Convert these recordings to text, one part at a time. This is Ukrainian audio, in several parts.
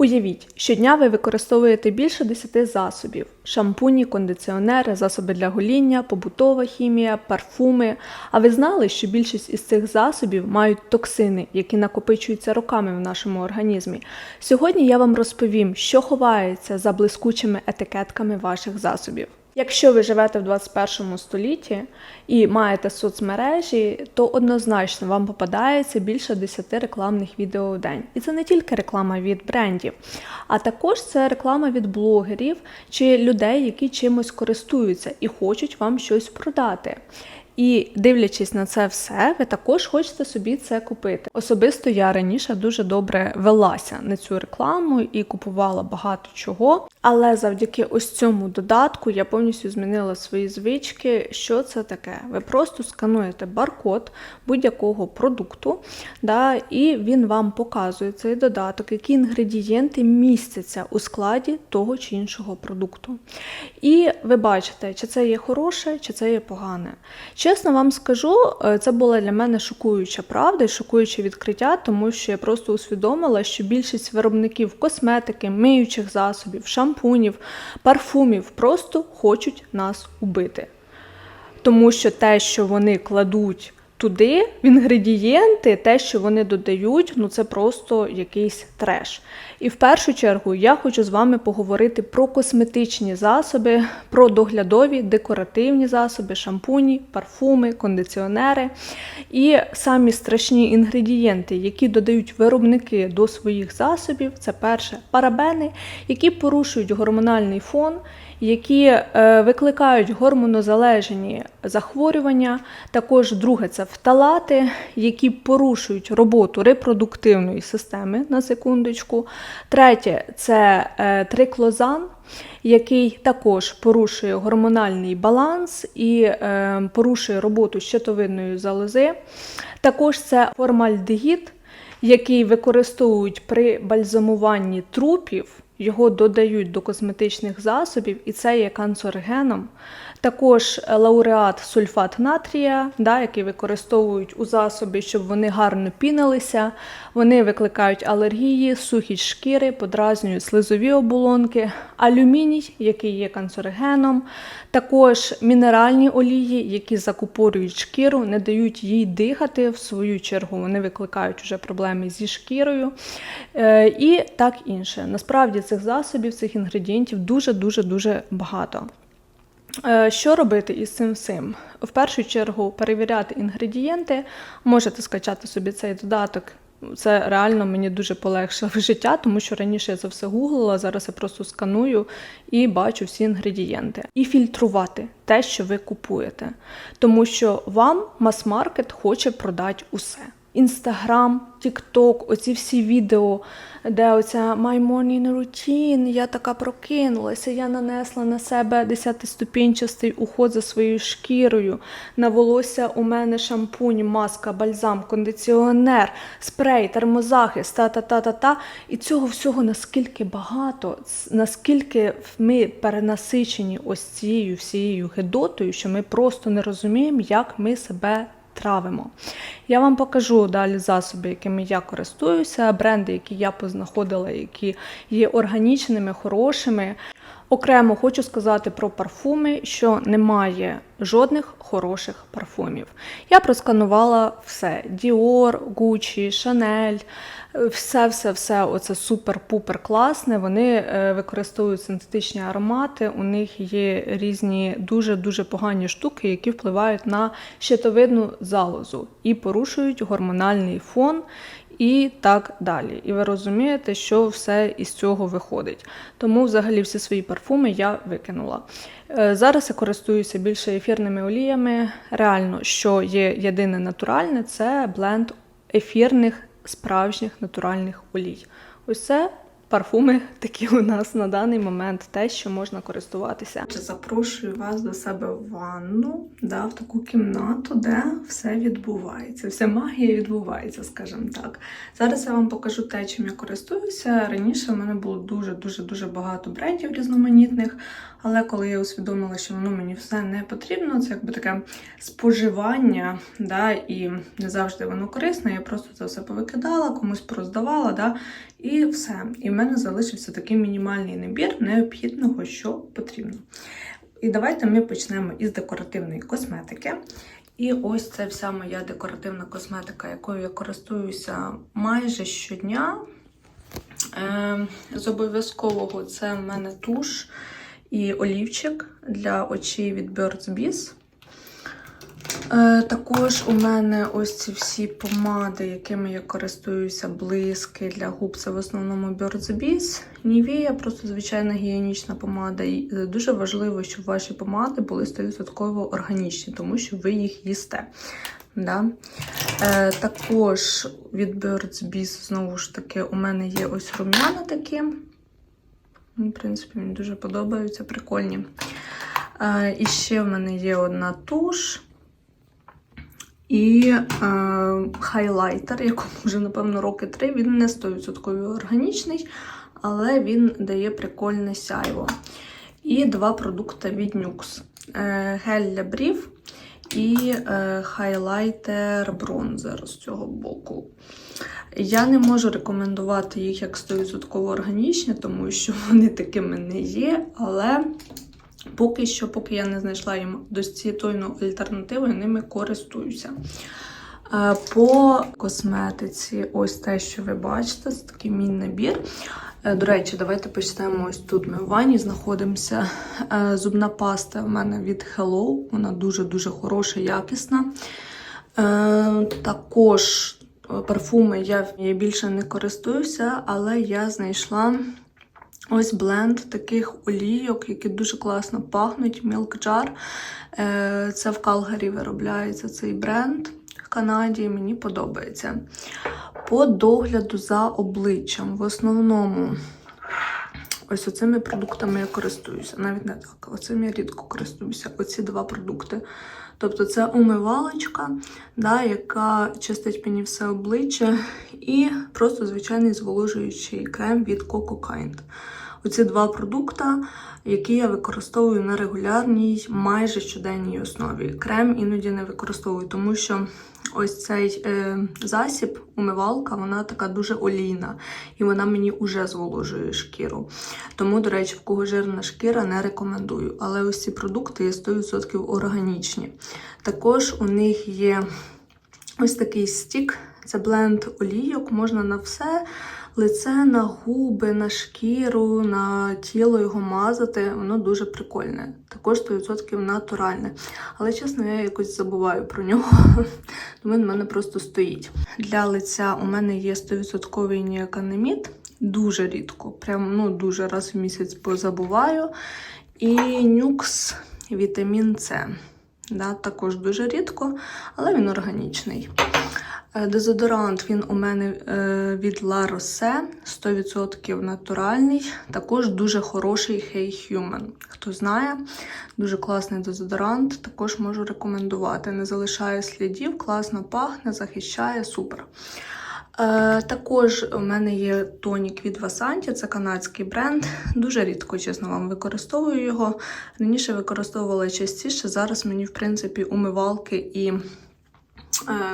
Уявіть, щодня ви використовуєте більше 10 засобів: шампуні, кондиціонери, засоби для гоління, побутова хімія, парфуми. А ви знали, що більшість із цих засобів мають токсини, які накопичуються роками в нашому організмі? Сьогодні я вам розповім, що ховається за блискучими етикетками ваших засобів. Якщо ви живете в 21 столітті і маєте соцмережі, то однозначно вам попадається більше 10 рекламних відео в день. І це не тільки реклама від брендів, а також це реклама від блогерів чи людей, які чимось користуються і хочуть вам щось продати. І дивлячись на це все, ви також хочете собі це купити. Особисто я раніше дуже добре велася на цю рекламу і купувала багато чого. Але завдяки ось цьому додатку я повністю змінила свої звички. Що це таке? Ви просто скануєте баркод будь-якого продукту, да, і він вам показує цей додаток, які інгредієнти містяться у складі того чи іншого продукту. І ви бачите, чи це є хороше, чи це є погане. Чесно вам скажу, е, це була для мене шокуюча правда і шокуюче відкриття, тому що я просто усвідомила, що більшість виробників косметики, миючих засобів, шампунів, парфумів просто хочуть нас убити. Тому що те, що вони кладуть туди, в інгредієнти, те, що вони додають, ну це просто якийсь треш. І в першу чергу я хочу з вами поговорити про косметичні засоби, про доглядові декоративні засоби, шампуні, парфуми, кондиціонери і самі страшні інгредієнти, які додають виробники до своїх засобів. Це перше парабени, які порушують гормональний фон які е, викликають гормонозалежні захворювання. Також друге це фталати, які порушують роботу репродуктивної системи на секундочку. Третє це е, триклозан. Який також порушує гормональний баланс і е, порушує роботу щитовидної залози. Також це формальдегід, який використовують при бальзамуванні трупів його додають до косметичних засобів, і це є канцерогеном. Також лауреат сульфат натрія, да, який використовують у засобі, щоб вони гарно пінилися. Вони викликають алергії, сухість шкіри, подразнюють слизові оболонки, алюміній, який є канцерогеном, також мінеральні олії, які закупорюють шкіру, не дають їй дихати. В свою чергу вони викликають вже проблеми зі шкірою. Е, і так інше. Насправді цих засобів, цих інгредієнтів дуже дуже дуже багато. Е, що робити із цим всім? В першу чергу перевіряти інгредієнти, можете скачати собі цей додаток. Це реально мені дуже полегшило життя, тому що раніше я це все гуглила, зараз я просто сканую і бачу всі інгредієнти. І фільтрувати те, що ви купуєте. Тому що вам мас-маркет хоче продати усе. Інстаграм, Тікток, оці всі відео, де оця my morning routine, я така прокинулася, я нанесла на себе десятиступінчастий уход за своєю шкірою. На волосся у мене шампунь, маска, бальзам, кондиціонер, спрей, термозахист, та-та-та-та-та. І цього всього наскільки багато, наскільки ми перенасичені ось цією всією гидотою, що ми просто не розуміємо, як ми себе травимо. Я вам покажу далі засоби, якими я користуюся, бренди, які я познаходила, які є органічними, хорошими. Окремо хочу сказати про парфуми, що немає жодних хороших парфумів. Я просканувала все: Dior, Gucci, Chanel, все-все-все, оце супер-пупер класне. Вони е, використовують синтетичні аромати, у них є різні дуже-дуже погані штуки, які впливають на щитовидну залозу і порушують гормональний фон. І так далі. І ви розумієте, що все із цього виходить. Тому, взагалі, всі свої парфуми я викинула. Е, зараз я користуюся більше ефірними оліями. Реально, що є єдине натуральне, це бленд ефірних справжніх натуральних олій. Ось це парфуми такі у нас на даний момент, те, що можна користуватися. Запрошую вас до себе в ванну, да, в таку кімнату, де все відбувається. Вся магія відбувається, скажімо так. Зараз я вам покажу те, чим я користуюся. Раніше в мене було дуже-дуже дуже багато брендів різноманітних. Але коли я усвідомила, що воно мені все не потрібно, це якби таке споживання, да, і не завжди воно корисне, я просто це все повикидала, комусь пороздавала. Да, І все. І мене залишився такий мінімальний набір необхідного, що потрібно. І давайте ми почнемо із декоративної косметики. І ось це вся моя декоративна косметика, якою я користуюся майже щодня. Е, з обов'язкового це в мене туш і олівчик для очей від Birds Bees. Е, також у мене ось ці всі помади, якими я користуюся, блиски для губ. Це в основному Birds Bees. Nivea, просто звичайна гігієнічна помада. І е, дуже важливо, щоб ваші помади були 100% органічні, тому що ви їх їсте. Да? Е, також від Birds знову ж таки, у мене є ось рум'яна такі. В принципі, мені дуже подобаються, прикольні. Е, і ще в мене є одна туш. І е, хайлайтер, якому вже, напевно, роки три, він не 100% органічний, але він дає прикольне сяйво. І два продукти від Nux. Е, гель для брів і е, хайлайтер бронзер з цього боку. Я не можу рекомендувати їх як 100% органічні, тому що вони такими не є, але поки що, поки я не знайшла їм достойну альтернативу, я ними користуюся. Е, По косметиці, ось те, що ви бачите, це такий мій набір. Е, До речі, давайте почнемо ось тут. Ми в ванні знаходимося. Е, Зубна паста в мене від Hello, вона дуже-дуже хороша, якісна. Також парфуми я більше не користуюся, але я знайшла ось бленд таких олійок, які дуже класно пахнуть. Milk Jar. Е, Це в Калгарі виробляється цей бренд в Канаді. Мені подобається. По догляду за обличчям. В основному ось оцими продуктами я користуюся. Навіть не так. Оцим я рідко користуюся. Оці два продукти. Тобто це умивалочка, да, яка чистить мені все обличчя, і просто звичайний зволожуючий крем від Coco Kind. Оці два продукти, які я використовую на регулярній, майже щоденній основі. Крем іноді не використовую, тому що ось цей е, засіб, умивалка, вона така дуже олійна, і вона мені вже зволожує шкіру. Тому, до речі, в кого жирна шкіра, не рекомендую. Але ось ці продукти є 100% органічні. Також у них є ось такий стік. Це бленд олійок, можна на все лице, на губи, на шкіру, на тіло його мазати. Воно дуже прикольне. Також 100% натуральне. Але чесно, я якось забуваю про нього. Він в мене просто стоїть. Для лиця у мене є 100% ніаканемід. Дуже рідко, прям ну дуже раз в місяць позабуваю. І нюкс вітамін С. Да, також дуже рідко, але він органічний. Е, Дезодорант він у мене е, від La Roche, 100% натуральний. Також дуже хороший Hey Human. Хто знає, дуже класний дезодорант, також можу рекомендувати. Не залишає слідів, класно пахне, захищає, супер. Е, також у мене є тонік від Vasanti, це канадський бренд. Дуже рідко, чесно вам, використовую його. Раніше використовувала частіше, зараз мені, в принципі, умивалки і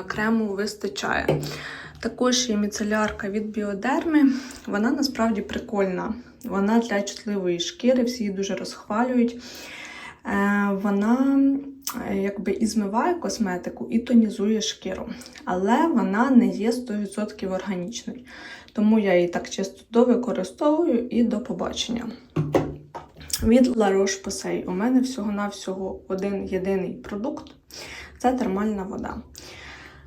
крему вистачає. Також є міцелярка від біодерми. Вона насправді прикольна. Вона для чутливої шкіри, всі її дуже розхвалюють. Е, Вона е, якби і змиває косметику, і тонізує шкіру. Але вона не є 100% органічною. Тому я її так чисто довикористовую і до побачення. Від La Roche-Posay у мене всього-навсього один єдиний продукт це термальна вода.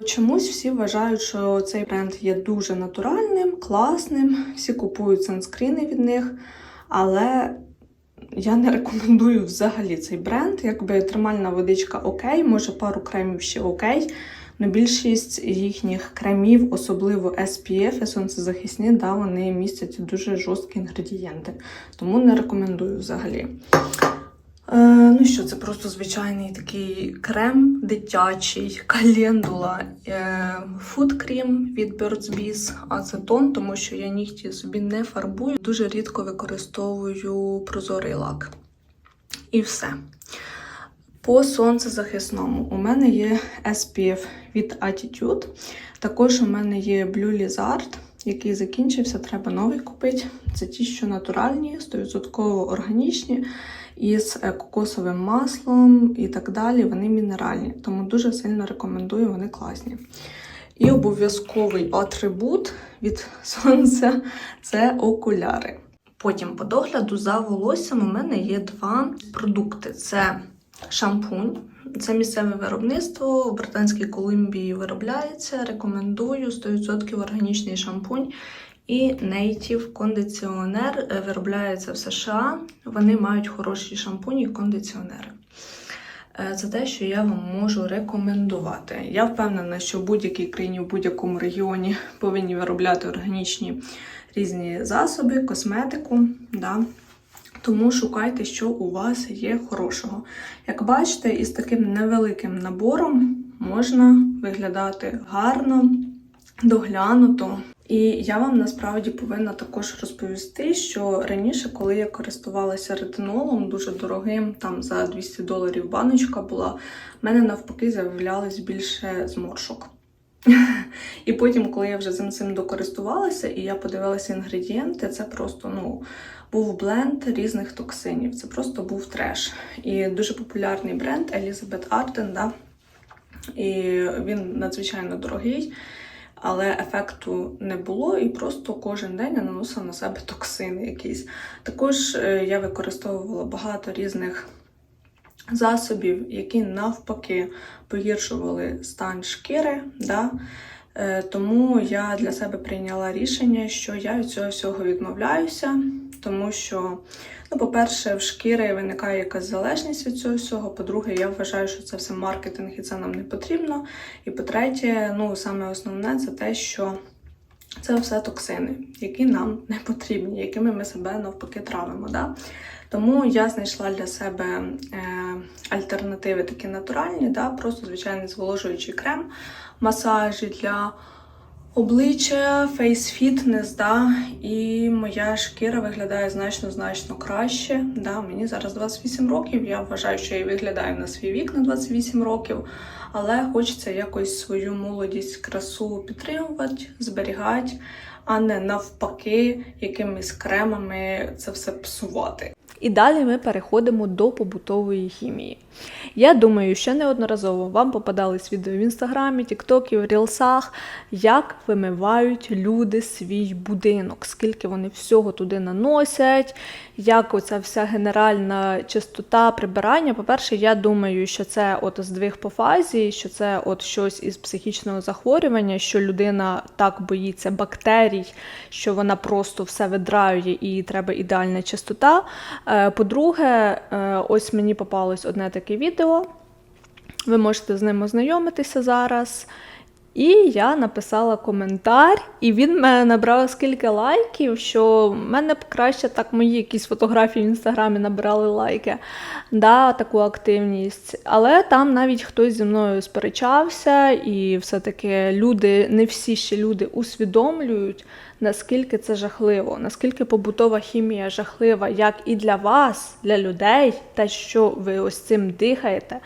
Чомусь всі вважають, що цей бренд є дуже натуральним, класним, всі купують санскріни від них, але я не рекомендую взагалі цей бренд. Якби термальна водичка окей, може пару кремів ще окей. але більшість їхніх кремів, особливо SPF, і сонцезахисні, да, вони містять дуже жорсткі інгредієнти. Тому не рекомендую взагалі. Е, ну що, це просто звичайний такий крем дитячий, календула, е, фуд-крім від Birds Bees, ацетон, тому що я нігті собі не фарбую. Дуже рідко використовую прозорий лак. І все. По сонцезахисному у мене є SPF від Attitude. Також у мене є Blue Lizard. який закінчився, треба новий купити. Це ті, що натуральні, 100% органічні, із е, кокосовим маслом і так далі. Вони мінеральні. Тому дуже сильно рекомендую, вони класні. І обов'язковий атрибут від сонця це окуляри. Потім по догляду за волоссям у мене є два продукти: це шампунь. Це місцеве виробництво в Британській Колумбії виробляється. Рекомендую 100% органічний шампунь. І Native кондиціонер е, виробляється в США. Вони мають хороші шампуні і кондиціонери. Це те, що я вам можу рекомендувати. Я впевнена, що в будь-якій країні, в будь-якому регіоні повинні виробляти органічні різні засоби, косметику. Да? Тому шукайте, що у вас є хорошого. Як бачите, із таким невеликим набором можна виглядати гарно, доглянуто. І я вам насправді повинна також розповісти, що раніше, коли я користувалася ретинолом, дуже дорогим, там за 200 доларів баночка була, в мене навпаки з'являлось більше зморшок. І потім, коли я вже цим цим докористувалася, і я подивилася інгредієнти, це просто ну, був бленд різних токсинів. Це просто був треш. І дуже популярний бренд Elizabeth Arden, да? і він надзвичайно дорогий, але ефекту не було, і просто кожен день я наносила на себе токсини якісь. Також е, я використовувала багато різних засобів, які навпаки погіршували стан шкіри. Да? Е, Тому я для себе прийняла рішення, що я від цього всього відмовляюся, тому що, ну, по-перше, в шкіри виникає якась залежність від цього всього. По-друге, я вважаю, що це все маркетинг і це нам не потрібно. І по-третє, ну, саме основне це те, що це все токсини, які нам не потрібні, якими ми себе навпаки травимо. Да? Тому я знайшла для себе е, альтернативи такі натуральні, да? просто звичайний зволожуючий крем, масажі для обличчя, фейс-фітнес, да? і моя шкіра виглядає значно-значно краще. Да? Мені зараз 28 років, я вважаю, що я виглядаю на свій вік на 28 років, але хочеться якось свою молодість, красу підтримувати, зберігати, а не навпаки, якимись кремами це все псувати. І далі ми переходимо до побутової хімії. Я думаю, що неодноразово вам попадались відео в інстаграмі, тіктокі, в рілсах, як вимивають люди свій будинок, скільки вони всього туди наносять, як оця вся генеральна чистота прибирання. По-перше, я думаю, що це от здвиг по фазі, що це от щось із психічного захворювання, що людина так боїться бактерій, що вона просто все видраює і треба ідеальна чистота. Е, По-друге, е, ось мені попалось одне таке відео. Ви можете з ним ознайомитися зараз. І я написала коментар, і він мене набрав скільки лайків, що в мене б краще так мої якісь фотографії в інстаграмі набирали лайки, да, таку активність. Але там навіть хтось зі мною сперечався, і все-таки люди, не всі ще люди усвідомлюють, наскільки це жахливо, наскільки побутова хімія жахлива, як і для вас, для людей, те, що ви ось цим дихаєте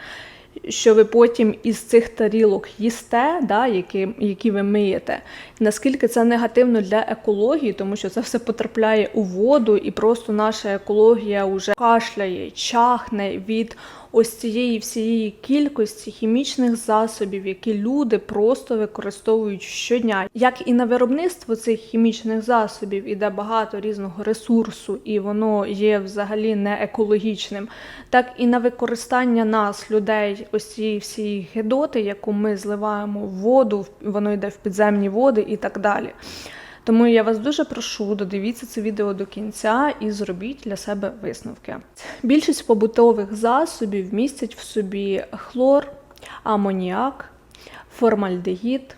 що ви потім із цих тарілок їсте, да, які, які ви миєте, наскільки це негативно для екології, тому що це все потрапляє у воду, і просто наша екологія вже кашляє, чахне від ось цієї всієї кількості хімічних засобів, які люди просто використовують щодня. Як і на виробництво цих хімічних засобів іде багато різного ресурсу, і воно є взагалі не екологічним, так і на використання нас, людей, ось цієї всієї гидоти, яку ми зливаємо в воду, воно йде в підземні води і так далі. Тому я вас дуже прошу, додивіться це відео до кінця і зробіть для себе висновки. Більшість побутових засобів містять в собі хлор, амоніак, формальдегід,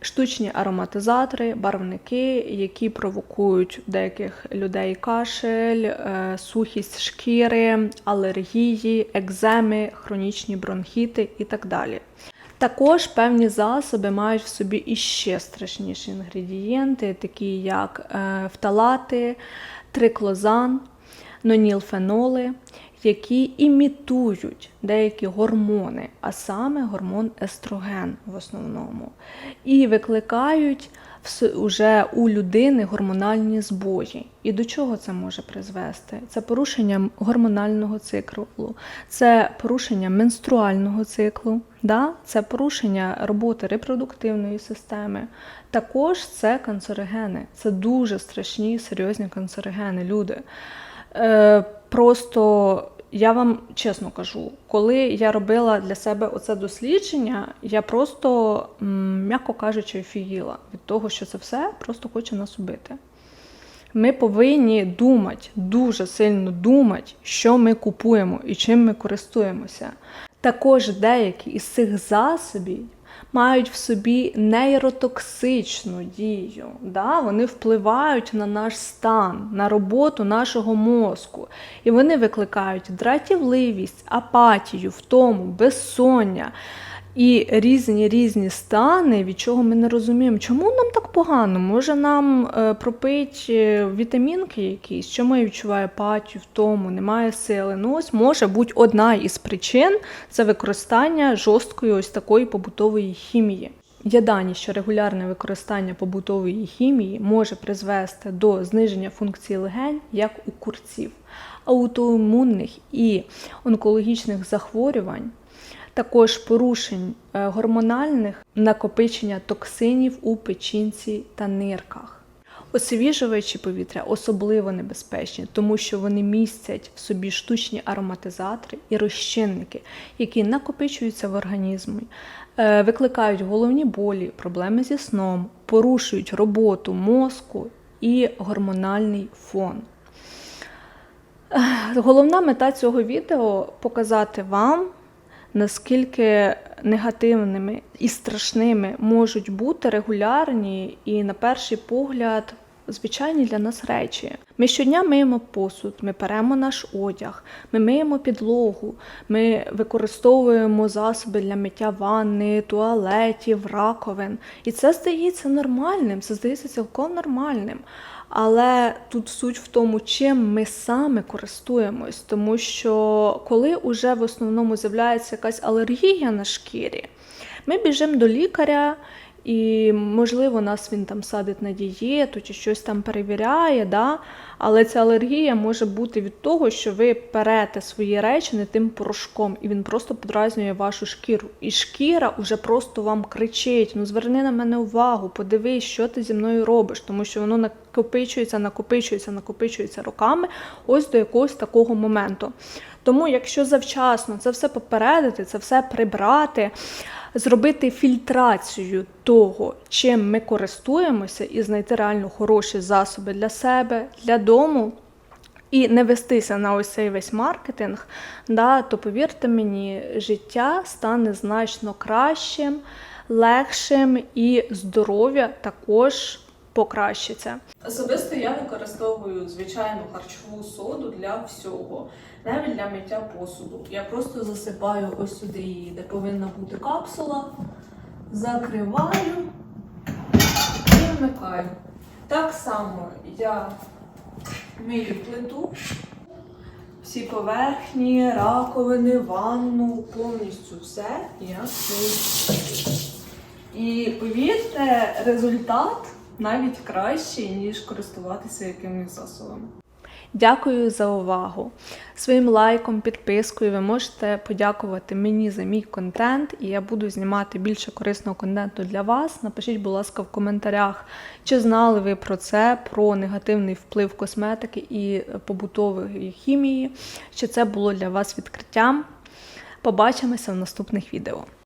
штучні ароматизатори, барвники, які провокують у деяких людей кашель, е, сухість шкіри, алергії, екземи, хронічні бронхіти і так далі. Також певні засоби мають в собі іще страшніші інгредієнти, такі як е, фталати, триклозан, нонілфеноли, які імітують деякі гормони, а саме гормон естроген в основному, і викликають уже у людини гормональні збої. І до чого це може призвести? Це порушення гормонального циклу, це порушення менструального циклу, да? це порушення роботи репродуктивної системи. Також це канцерогени. Це дуже страшні, серйозні канцерогени, люди. Е, просто я вам чесно кажу, коли я робила для себе оце дослідження, я просто, м'яко кажучи, фіїла від того, що це все просто хоче нас убити. Ми повинні думати, дуже сильно думати, що ми купуємо і чим ми користуємося. Також деякі із цих засобів мають в собі нейротоксичну дію. Да? Вони впливають на наш стан, на роботу нашого мозку. І вони викликають дратівливість, апатію, втому, безсоння. І різні різні стани, від чого ми не розуміємо, чому нам так погано? Може нам е, пропить е, вітамінки якісь, чому я відчуваю апатію, втому, немає сили. Ну ось може бути одна із причин це використання жорсткої ось такої побутової хімії. Є дані, що регулярне використання побутової хімії може призвести до зниження функції легень, як у курців, аутоімунних і онкологічних захворювань, також порушень е, гормональних накопичення токсинів у печінці та нирках. Освіжувачі повітря особливо небезпечні, тому що вони містять в собі штучні ароматизатори і розчинники, які накопичуються в організмі, е, викликають головні болі, проблеми зі сном, порушують роботу мозку і гормональний фон. Е, Головна мета цього відео показати вам, наскільки негативними і страшними можуть бути регулярні і, на перший погляд, звичайні для нас речі. Ми щодня миємо посуд, ми перемо наш одяг, ми миємо підлогу, ми використовуємо засоби для миття ванни, туалетів, раковин. І це здається нормальним, це здається цілком нормальним. Але тут суть в тому, чим ми саме користуємось, тому що коли вже в основному з'являється якась алергія на шкірі, ми біжимо до лікаря, і, можливо, нас він там садить на дієту чи щось там перевіряє, да? але ця алергія може бути від того, що ви перете свої речі не тим порошком, і він просто подразнює вашу шкіру. І шкіра вже просто вам кричить: ну зверни на мене увагу, подивись, що ти зі мною робиш, тому що воно накопичується, накопичується, накопичується роками, ось до якогось такого моменту. Тому, якщо завчасно це все попередити, це все прибрати, зробити фільтрацію того, чим ми користуємося, і знайти реально хороші засоби для себе, для дому. І не вестися на ось цей весь маркетинг, да, то повірте мені, життя стане значно кращим, легшим і здоров'я також покращиться. Особисто я використовую звичайну харчову соду для всього, навіть для миття посуду. Я просто засипаю ось сюди де повинна бути капсула, закриваю і вмикаю. Так само я мию плиту, всі поверхні, раковини, ванну, повністю все я мию. І повірте, результат навіть кращий, ніж користуватися якимось засобом. Дякую за увагу. Своїм лайком, підпискою ви можете подякувати мені за мій контент, і я буду знімати більше корисного контенту для вас. Напишіть, будь ласка, в коментарях, чи знали ви про це, про негативний вплив косметики і побутової хімії, чи це було для вас відкриттям. Побачимося в наступних відео.